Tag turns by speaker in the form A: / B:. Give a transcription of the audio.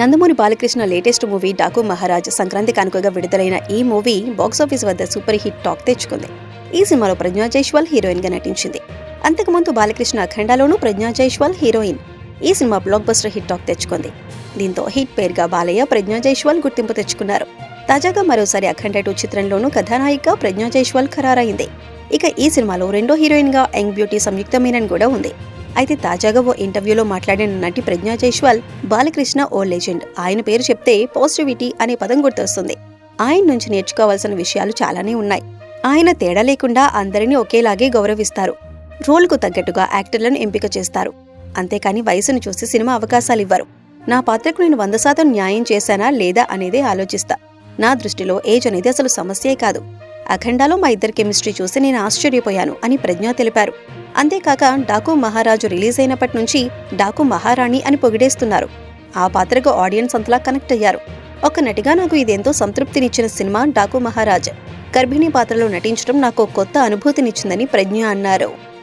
A: Nandamuri Balakrishna latest movie Daaku Maharaj Sankranti కానుకగా విడుదలైన ఈ మూవీ బాక్సాఫీస్ వద్ద సూపర్ హిట్ టాక్ తెచ్చుకుంది. ఈ సినిమాలో ప్రజ్ఞా జైష్వాల్ హీరోయిన్గా నటించింది. అంతకుముందు బాలకృష్ణ అఖండాలోనూ ప్రజ్ఞా జైష్వాల్ హీరోయిన్. ఈ సినిమా బ్లాక్ బస్టర్ హిట్ టాక్ తెచ్చుకుంది. దీంతో హిట్ పేరుగా బాలయ్య ప్రజ్ఞా జైష్వాల్ గుర్తింపు తెచ్చుకున్నారు. తాజాగా మరోసారి అఖండ టూ చిత్రంలోనూ కథానాయిక ప్రజ్ఞా జైష్వాల్ ఖరారైంది. ఇక ఈ సినిమాలో రెండో హీరోయిన్గా యంగ్ బ్యూటీ సంయుక్త మీనన్ కూడా ఉంది. అయితే తాజాగా ఓ ఇంటర్వ్యూలో మాట్లాడిన నటి ప్రజ్ఞా జైష్వాల్ బాలకృష్ణ ఓ లెజెండ్. ఆయన పేరు చెప్తే పాజిటివిటీ అనే పదం గుర్తొస్తుంది. ఆయన నుంచి నేర్చుకోవాల్సిన విషయాలు చాలానే ఉన్నాయి. ఆయన తేడా లేకుండా అందరినీ ఒకేలాగే గౌరవిస్తారు. రోల్కు తగ్గట్టుగా యాక్టర్లను ఎంపిక చేస్తారు. అంతేకాని వయసును చూసి సినిమా అవకాశాలు ఇవ్వరు. నా పాత్రకు నేను వంద శాతం న్యాయం చేశానా లేదా అనేదే ఆలోచిస్తా. నా దృష్టిలో ఏజ్ అనేది అసలు సమస్యే కాదు. అఖండాలో మా ఇద్దరి కెమిస్ట్రీ చూసి నేను ఆశ్చర్యపోయాను అని ప్రజ్ఞ తెలిపారు. అంతేకాక డాకు మహారాజు రిలీజ్ అయినప్పటి నుంచి డాకు మహారాణి అని పొగిడేస్తున్నారు. ఆ పాత్రకు ఆడియన్స్ అంతలా కనెక్ట్ అయ్యారు. ఒక నటిగా నాకు ఇదెంతో సంతృప్తినిచ్చిన సినిమా డాకు మహారాజ్. గర్భిణీ పాత్రలో నటించడం నాకు కొత్త అనుభూతినిచ్చిందని ప్రజ్ఞ అన్నారు.